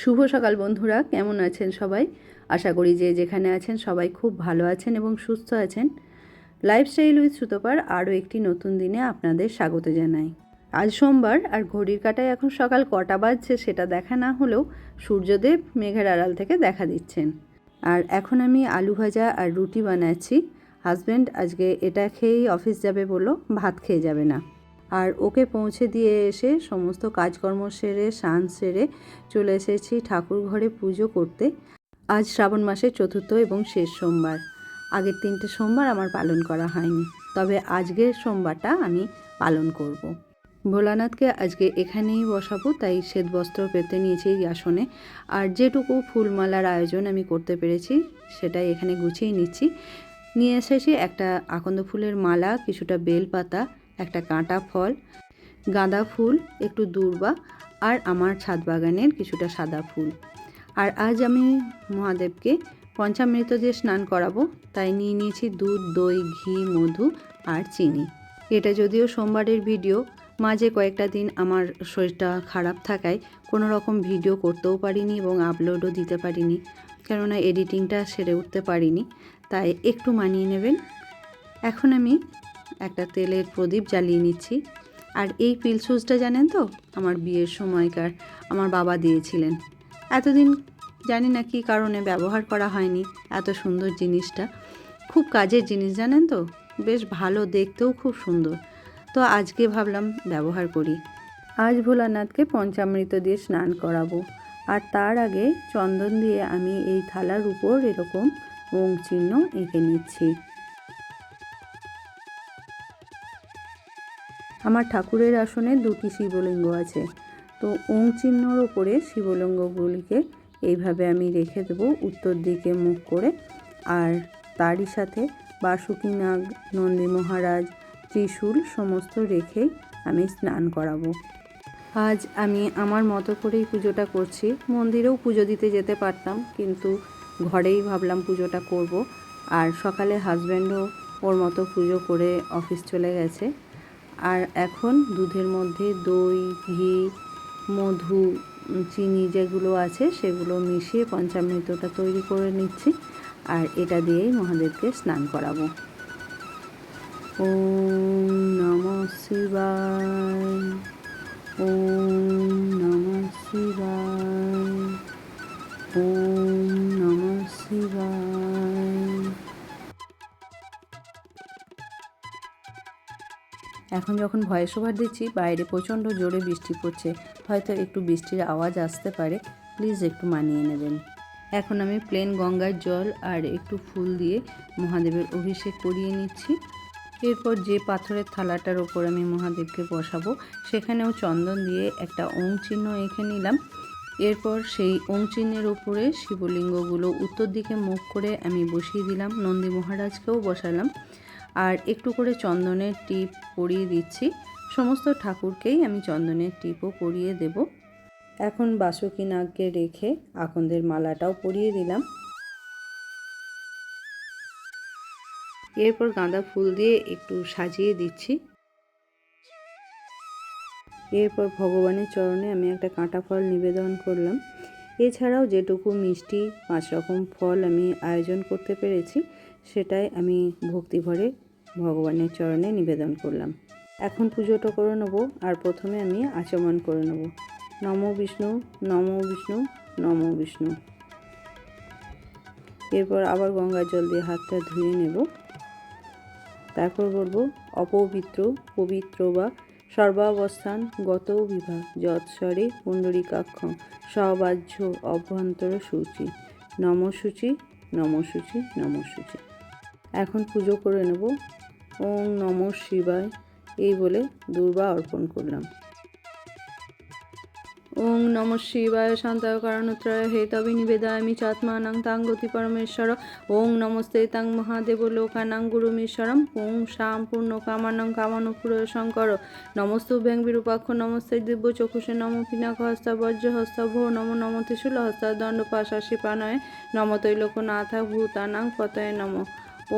শুভ সকাল বন্ধুরা, কেমন আছেন সবাই? আশা করি যে যেখানে আছেন সবাই খুব ভালো আছেন এবং সুস্থ আছেন। লাইফস্টাইল উইথ সুতোপার আরও একটি নতুন দিনে আপনাদের স্বাগত জানাই। আজ সোমবার আর ঘড়ির কাটায় এখন সকাল কটা বাজছে সেটা দেখা না হলেও সূর্যদেব মেঘের আড়াল থেকে দেখা দিচ্ছেন। আর এখন আমি আলু ভাজা আর রুটি বানাচ্ছি। হাজব্যান্ড আজকে এটা খেয়েই অফিস যাবে বলল, ভাত খেয়ে যাবে না। আর ওকে পৌঁছে দিয়ে এসে সমস্ত কাজকর্ম সেরে, স্নান সেরে চলে এসেছি ঠাকুর ঘরে পুজো করতে। আজ শ্রাবণ মাসের চতুর্থ এবং শেষ সোমবার। আগের তিনটে সোমবার আমার পালন করা হয়নি। তবে আজকের সোমবারটা আমি পালন করব। ভোলানাথকে আজকে এখানেই বসাবো, তাই শ্বেত বস্ত্র পেতে নিয়েছি এই আসনে। আর যেটুকু ফুলমালার আয়োজন আমি করতে পেরেছি, সেটাই এখানে গুছিয়ে নিচ্ছি। নিয়ে এসেছি একটা আকন্দ ফুলের মালা, কিছুটা বেলপাতা একটা কাঁটা ফল, গাঁদা ফুল, একটু দূর্বা আর আমার ছাদ বাগানের কিছুটা সাদা ফুল। আর আজ আমি মহাদেবকে পঞ্চামৃত দিয়ে স্নান করাবো, তাই নিয়ে নিয়েছি দুধ, দই, ঘি, মধু আর চিনি। এটা যদিও সোমবারের ভিডিও, মাঝে কয়েকটা দিন আমার শরীরটা খারাপ থাকায় কোনো রকম ভিডিও করতেও পারিনি এবং আপলোডও দিতে পারিনি, কেননা এডিটিংটা সেরে উঠতে পারিনি, তাই একটু মানিয়ে নেবেন। এখন আমি একটা তেলের প্রদীপ জ্বালিয়ে নিচ্ছি। আর এই পিল সুজটা জানেন তো? আমার বিয়ের সময়কার আমার বাবা দিয়েছিলেন। এতদিন জানি না কী কারণে ব্যবহার করা হয়নি এত সুন্দর জিনিসটা। খুব কাজের জিনিস জানেন তো? বেশ ভালো দেখতেও খুব সুন্দর। তো আজকে ভাবলাম ব্যবহার করি। আজ ভোলানাথকে পঞ্চামৃত দিয়ে স্নান করাবো। আর তার আগে চন্দন দিয়ে আমি এই থালার উপর এরকম ওং চিহ্ন এঁকে নিচ্ছি। আমার ঠাকুরের আসনে দুটি শিবলিঙ্গ আছে। তো ওং চিহ্নর ওপরে শিবলিঙ্গগুলিকে এইভাবে আমি রেখে দেবো উত্তর দিকে মুখ করে। আর তারই সাথে বাসুকী নাগ নন্দী মহারাজ, ত্রিশূল সমস্ত রেখেই আমি স্নান করাবো। আজ আমি আমার মতো করেই পুজোটা করছি। মন্দিরেও পুজো দিতে যেতে পারতাম, কিন্তু ঘরেই ভাবলাম পুজোটা করব। আর সকালে হাজব্যান্ডও ওর মতো পুজো করে অফিস চলে গেছে। আর এখন দুধের মধ্যে দই, ঘি, মধু চিনি যেগুলো আছে সেগুলো মিশিয়ে পঞ্চামৃতটা তৈরি করে নিচ্ছি আর এটা দিয়েই মহাদেবকে স্নান করাবো। ও নম শিবায়, ওম নম শিবায়। এখন যখন ভয়েস ওভার দিচ্ছি, বাইরে প্রচণ্ড জোরে বৃষ্টি পড়ছে। হয়তো একটু বৃষ্টির আওয়াজ আসতে পারে। প্লিজ একটু মানিয়ে নেবেন। এখন আমি প্লেন গঙ্গার জল আর একটু ফুল দিয়ে মহাদেবের অভিষেক করিয়ে নিচ্ছি। এরপর যে পাথরের থালাটার ওপর আমি মহাদেবকে বসাবো, সেখানেও চন্দন দিয়ে একটা ওং চিহ্ন এঁকে নিলাম। এরপর সেই ওং চিহ্নের ওপরে শিবলিঙ্গগুলো উত্তর দিকে মুখ করে আমি বসিয়ে দিলাম। নন্দী মহারাজকেও বসালাম। আর একটু করে চন্দনের টিপ পরিয়ে দিচ্ছি। সমস্ত ঠাকুরকেই আমি চন্দনের টিপও পরিয়ে দেব। এখন বাসুকি নাগকে রেখে আকন্দের মালাটাও পরিয়ে দিলাম। এরপর গাঁদা ফুল দিয়ে একটু সাজিয়ে দিচ্ছি। এরপর ভগবানের চরণে আমি একটা কাঁটা ফল নিবেদন করলাম। এছাড়াও যেটুকু মিষ্টি পাঁচ রকম ফল আমি আয়োজন করতে পেরেছি, সেটাই আমি ভক্তিভরে ভগবানের চরণে নিবেদন করলাম। এখন পুজোটা করে নেব আর প্রথমে আমি আচমন করে নেব। নম বিষ্ণু নম বিষ্ণু নম বিষ্ণু। এরপর আবার গঙ্গার জল দিয়ে হাতটা ধুয়ে নেব। তারপর বলব, অপবিত্র, পবিত্র বা সর্বাবস্থান গত বিভাগ যৎস্বরে পুণ্ডরিকাক্ষ সবাহ্য অভ্যন্তর সূচি। নমসূচি নমসূচি নমসূচি। এখন পুজো করে নেব। ওং নম শিবায়, এই বলে দুর্বা অর্পণ করলাম। ওং নম শিবায় শান্তায় কারণোত্তরায় হেতবে নিবেদায়ামি চাত্মানাং তাং গতি পরমেশ্বর। ওং নমস্তে তাং মহাদেব লোকানাং গুরুমেশ্বরম। ওং শাম পূর্ণ কামানাং কামানুপুর শঙ্কর। নমস্তুভ্যাং বিরূপাক্ষ, নমস্তে দিব্য চক্ষুষে নম পিনাক হস্ত বজ্র হস্ত, ভো নম নম ত্রিশূল হস্ত দণ্ড পাশাশি পানয় নম তৈলোকনাথ ভূতানাং পতয়ে নম।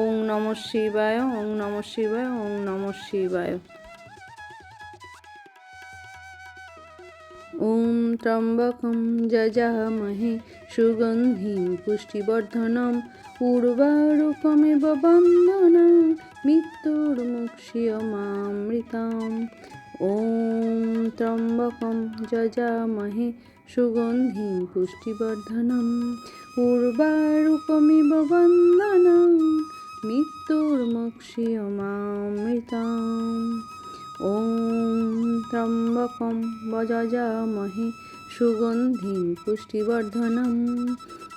ওং নম শিবায়, ওং নম শিবায়, ওং নম শিবায়। ওম ত্রম্বকম যজামহে সুগন্ধিম পুষ্টিবর্ধনম উর্বারুকমেব বন্ধনা মৃত্যুর্মুক্ষীয়মামৃতাম। ওং ত্রম্বকম যজামহে সুগন্ধিম পুষ্টিবর্ধনম উর্বারুকমিব বন্দনা मृत्युर्मुक्ष्यमामृताम् ॐ त्र्यम्बकं वजामहे सुगन्धिं पुष्टिवर्धनम्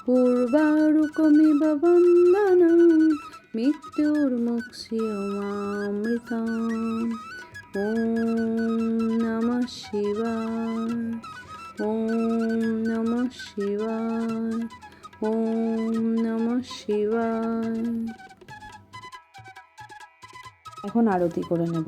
पूर्वारुकमिव वन्दनं मृत्युर्मुक्ष्यमामृताम् ॐ नमः शिवाय ॐ नमः शिवाय ॐ নমঃ শিবায় এখন আরতি করে নেব।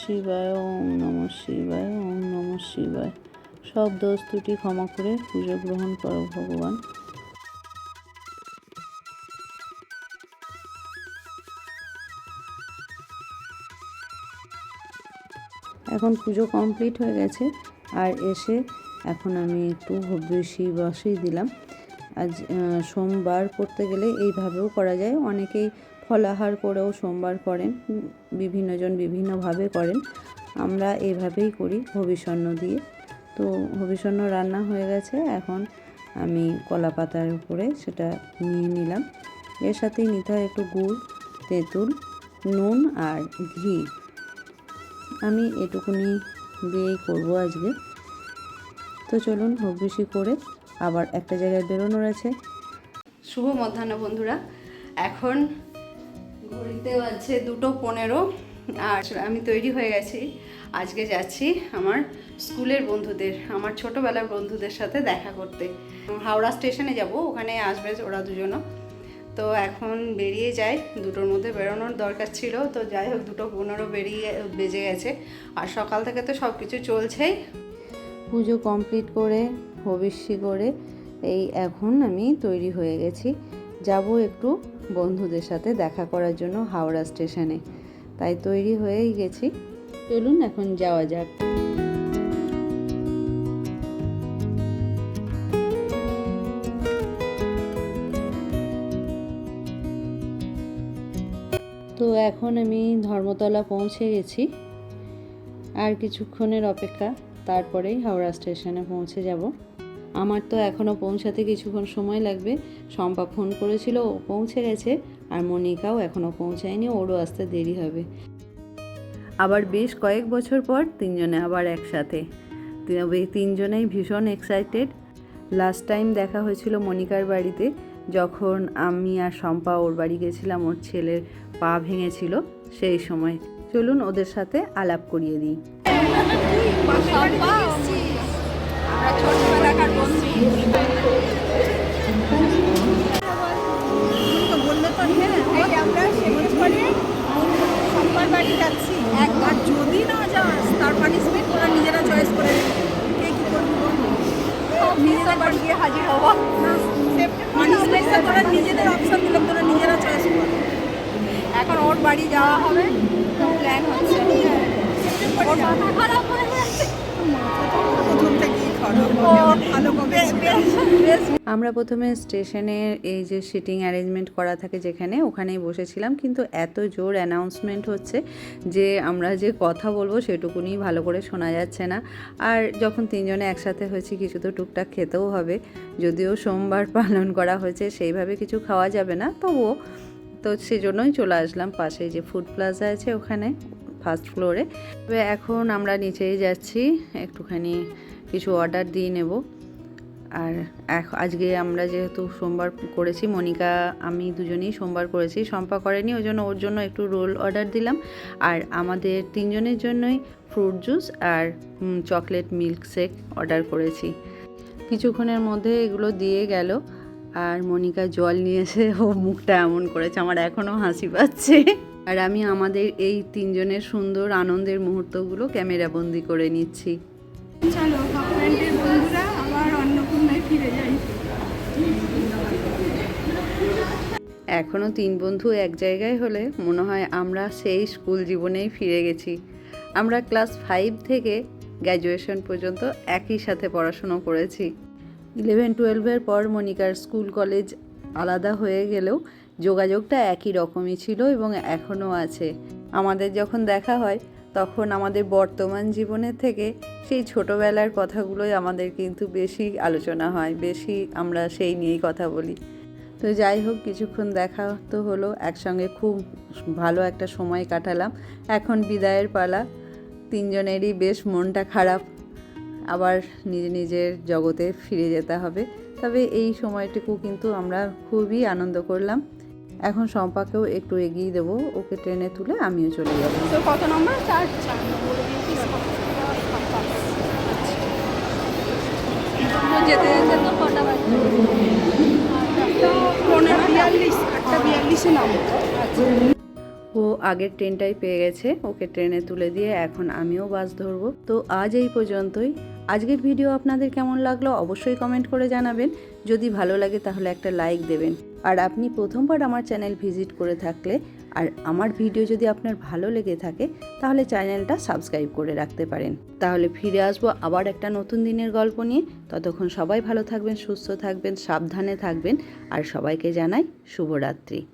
শিবায়, ওম নম শিবায়, ওম নম শিবায়। সব দোষ ক্ষমা করে পুজো গ্রহণ করো ভগবান। এখন পুজো কমপ্লিট হয়ে গেছে, আর এসে এখন আমি একটু বেশি বসেই দিলাম। আজ সোমবার করতে গেলে এইভাবেও করা যায়। অনেকেই ফলাহার করেও সোমবার করেন, বিভিন্নজন বিভিন্নভাবে করেন। আমরা এভাবেই করি হবিষণ্ণ দিয়ে। তো হবিষণ্ণ রান্না হয়ে গেছে, এখন আমি কলা পাতার উপরে সেটা নিয়ে নিলাম। এর সাথেই নিতে হয় একটু গুড়, তেঁতুল, নুন আর ঘি। আমি এটুকুনি দিয়েই করব আজকে। তো চলুন হোক বেশি করে আবার একটা জায়গায় বেরোনোর আছে শুভ মধ্যাহ্ন বন্ধুরা, এখন ঘড়িতে আছে দুটো পনেরো আর আমি তৈরি হয়ে গেছি। আজকে যাচ্ছি আমার স্কুলের বন্ধুদের, আমার ছোটোবেলার বন্ধুদের সাথে দেখা করতে। হাওড়া স্টেশনে যাব, ওখানে আসবে ওরা দুজনও। তো এখন বেরিয়ে যাই, দুটোর মধ্যে বেরোনোর দরকার ছিল। তো যাই হোক, দুটো পনেরো বেরিয়ে, বেজে গেছে। আর সকাল থেকে তো সব কিছু চলছেই। পুজো কমপ্লিট করে হবিষ্যি করে, এই এখন আমি তৈরি হয়ে গেছি। যাব একটু বন্ধুদের সাথে দেখা করার জন্য হাওড়া স্টেশনে। তাই তৈরি হয়েই গেছি। চলুন এখন যাওয়া যাক। তো এখন আমি ধর্মতলা পৌঁছে গেছি। আর কিছুক্ষণের অপেক্ষা, তারপরেই হাওড়া স্টেশনে পৌঁছে যাব। আমার তো এখনও পৌঁছাতে কিছুক্ষণ সময় লাগবে। শম্পা ফোন করেছিল, ও পৌঁছে গেছে, আর মনিকাও এখনও পৌঁছায়নি, ওরও আসতে দেরি হবে। আবার বেশ কয়েক বছর পর তিনজনে আবার একসাথে। তিনজনেই ভীষণ এক্সাইটেড লাস্ট টাইম দেখা হয়েছিল মনিকার বাড়িতে, যখন আমি আর শম্পা ওর বাড়ি গেছিলাম, ওর ছেলের পা ভেঙেছিল, সেই সময়। চলুন ওদের সাথে আলাপ করিয়ে দিই। নিজেরা চয়েস করে। কে কি করবি বল নিজেদের অপশন তোরা নিজেরা চয়েস কর এখন ওর বাড়ি যাওয়া হবে প্ল্যান হচ্ছে ওর আমরা প্রথমে স্টেশনের এই যে সিটিং অ্যারেঞ্জমেন্ট করা থাকে যেখানে, ওখানেই বসেছিলাম। কিন্তু এত জোর অ্যানাউন্সমেন্ট হচ্ছে যে আমরা যে কথা বলব সেটুকুনি ভালো করে শোনা যাচ্ছে না। আর যখন তিনজনে একসাথে হয়েছি, কিছু তো টুকটাক খেতেও হবে। যদিও সোমবার পালন করা হয়েছে, সেইভাবে কিছু খাওয়া যাবে না। তবুও তো সেজন্যই চলে আসলাম পাশে যে ফুড প্লাজা আছে ওখানে, ফার্স্ট ফ্লোরে। তবে এখন আমরা নিচেই যাচ্ছি, একটুখানি কিছু অর্ডার দিয়ে নেব। আর আজকে আমরা যেহেতু সোমবার করেছি, মনিকা, আমি দুজনেই সোমবার করেছি, শম্পা করেনি, ওই জন্য ওর জন্য একটু রোল অর্ডার দিলাম। আর আমাদের তিনজনের জন্যই ফ্রুট জুস আর চকলেট মিল্ক শেক অর্ডার করেছি। কিছুক্ষণের মধ্যে এগুলো দিয়ে গেল, আর মনিকা জল নিয়ে এসে ও মুখটা এমন করেছে, আমার এখনও হাসি পাচ্ছে। আর আমি আমাদের এই তিনজনের সুন্দর আনন্দের মুহূর্তগুলো ক্যামেরাবন্দি করে নিচ্ছি। চলো বন্ধুরা আবার অন্নপূর্ণায় ফিরে যাই এখনও তিন বন্ধু এক জায়গায় হলে মনে হয় আমরা সেই স্কুল জীবনেই ফিরে গেছি। আমরা ক্লাস ফাইভ থেকে গ্র্যাজুয়েশন পর্যন্ত একই সাথে পড়াশুনো করেছি। ইলেভেন টুয়েলভের পর মনিকার স্কুল কলেজ আলাদা হয়ে গেলেও যোগাযোগটা একই রকমই ছিল এবং এখনও আছে। আমাদের যখন দেখা হয় তখন আমাদের বর্তমান জীবনের থেকে সেই ছোটোবেলার কথাগুলোই আমাদের কিন্তু বেশি আলোচনা হয়, বেশি আমরা সেই নিয়েই কথা বলি। তো যাই হোক, কিছুক্ষণ দেখা তো হলো, একসঙ্গে খুব ভালো একটা সময় কাটালাম। এখন বিদায়ের পালা, তিনজনেরই বেশ মনটা খারাপ। আবার নিজে নিজের জগতে ফিরে যেতে হবে। তবে এই সময়টুকু কিন্তু আমরা খুবই আনন্দ করলাম। এখন সম্পাকেও একটু এগিয়ে দেবো। ওকে ট্রেনে তুলে আমিও চলে যাব। তো কত নম্বর? চার। চার যেতে যেতে তো কটা বাজে? পনেরো বিয়াল্লিশ আটটা বিয়াল্লিশে নামবো। আচ্ছা ও আগের ট্রেনটাই পেয়ে গেছে। ওকে ট্রেনে তুলে দিয়ে এখন আমিও বাস ধরবো। তো আজ এই পর্যন্তই। আজকের ভিডিও আপনাদের কেমন লাগল অবশ্যই কমেন্ট করে জানাবেন। যদি ভালো লাগে তাহলে একটা লাইক দেবেন। আর আপনি প্রথমবার আমার চ্যানেল ভিজিট করে থাকলে আর আমার ভিডিও যদি আপনার ভালো লেগে থাকে তাহলে চ্যানেলটা সাবস্ক্রাইব করে রাখতে পারেন। তাহলে ফিরে আসব আবার একটা নতুন দিনের গল্প নিয়ে। ততক্ষণ সবাই ভালো থাকবেন, সুস্থ থাকবেন, সাবধানে থাকবেন। আর সবাইকে জানাই শুভরাত্রি।